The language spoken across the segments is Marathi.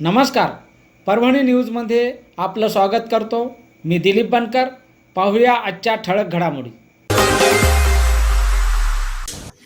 नमस्कार. परभणी न्यूजमध्ये आपलं स्वागत करतो. मी दिलीप बनकर. पाहूया आजच्या ठळक घडामोडी.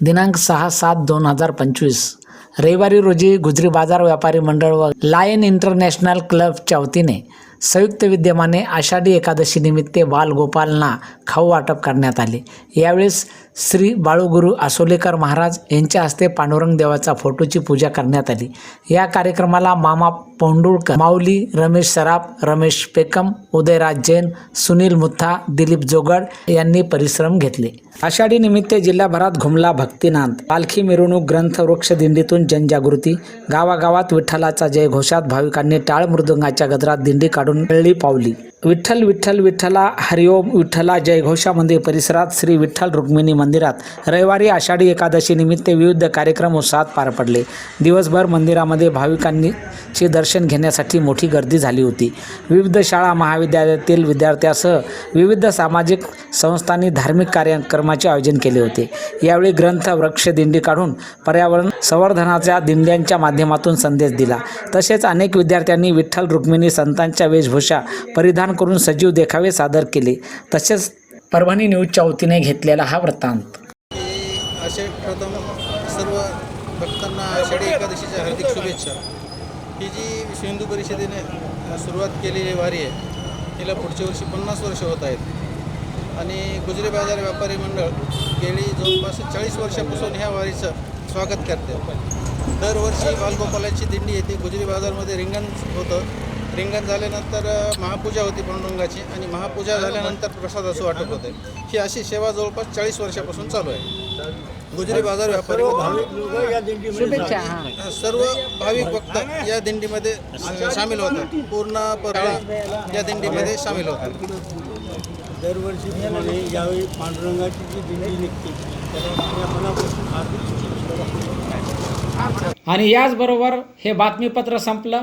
दिनांक सहा सात दोन हजार पंचवीस. रविवारी रोजी गुजरी बाजार व्यापारी मंडळ व लायन इंटरनॅशनल क्लबच्या वतीने संयुक्त विद्यमाने आषाढी एकादशी निमित्त बालगोपालना खाऊ वाटप करण्यात आले. यावेळेस श्री बाळूगुरू आसोलेकर महाराज यांच्या हस्ते पांडुरंग देवाचा फोटोची पूजा करण्यात आली. या कार्यक्रमाला मामा पोंडुळकर माऊली रमेश सराफ रमेश पेकम उदयराज जैन सुनील मुथा दिलीप जोगड यांनी परिश्रम घेतले. आषाढी निमित्त जिल्हाभरात घुमला भक्तिनाद पालखी मिरवणूक ग्रंथ वृक्ष दिंडीतून जनजागृती गावागावात विठ्ठलाचा जय घोषात भाविकांनी टाळ मृदुंगाच्या गजरात दिंडी काढून कळली पावली. विठ्ठल विठ्ठल विठ्ठला हरिओम विठ्ठला जयघोषामध्ये परिसरात श्री विठ्ठल रुक्मिणी मंदिरात रविवारी आषाढी एकादशी निमित्त विविध कार्यक्रम उत्साहात पार पडले. दिवसभर मंदिरामध्ये भाविकांनी चे दर्शन घेण्यासाठी मोठी गर्दी झाली होती. विविध शाळा महाविद्यालयातील विद्यार्थ्यासह विविध सामाजिक संस्थांनी धार्मिक कार्यक्रमाचे आयोजन केले होते. यावेळी ग्रंथ वृक्ष दिंडी काढून पर्यावरण संवर्धनाच्या दिंड्यांच्या माध्यमातून संदेश दिला. तसेच अनेक विद्यार्थ्यांनी विठ्ठल रुक्मिणी संतांच्या वेशभूषा परिधान करून सजीव देखावे सादर केले. तसेच परभणी न्यूजच्या वतीने घेतलेला हा वृत्तांत. असे प्रथम सर्व भक्तांना आषाढी एकादशीच्या हार्दिक शुभेच्छा. ही जी विश्व हिंदू परिषदेने सुरुवात केलेली वारी आहे तिला पुढच्या वर्षी पन्नास वर्ष होत आहेत. आणि गुजरी बाजार व्यापारी मंडळ गेली जवळपास चाळीस वर्षापासून ह्या वारीचं स्वागत करते. दरवर्षी बालगोपालाची दिंडी येते गुजरी बाजारमध्ये रिंगण होतं. रिंगण झाल्यानंतर महापूजा होती पांडुरंगाची आणि महापूजा झाल्यानंतर प्रसादाचं वाटप होते. ही अशी सेवा जवळपास चाळीस वर्षापासून चालू आहे. गुजरी बाजार व्यापारी भाविक सर्व भाविक भक्त या दिंडीमध्ये सामील होतात. पूर्ण परळा या दिंडीमध्ये सामील होतात. दरवर्षीप्रमाणे यावेळी पांडुरंगाची जी दिंडी निघते त्याला आपल्या मनापासून हार्दिक शुभेच्छा. आणि याचबरोबर हे बातमीपत्र संपलं.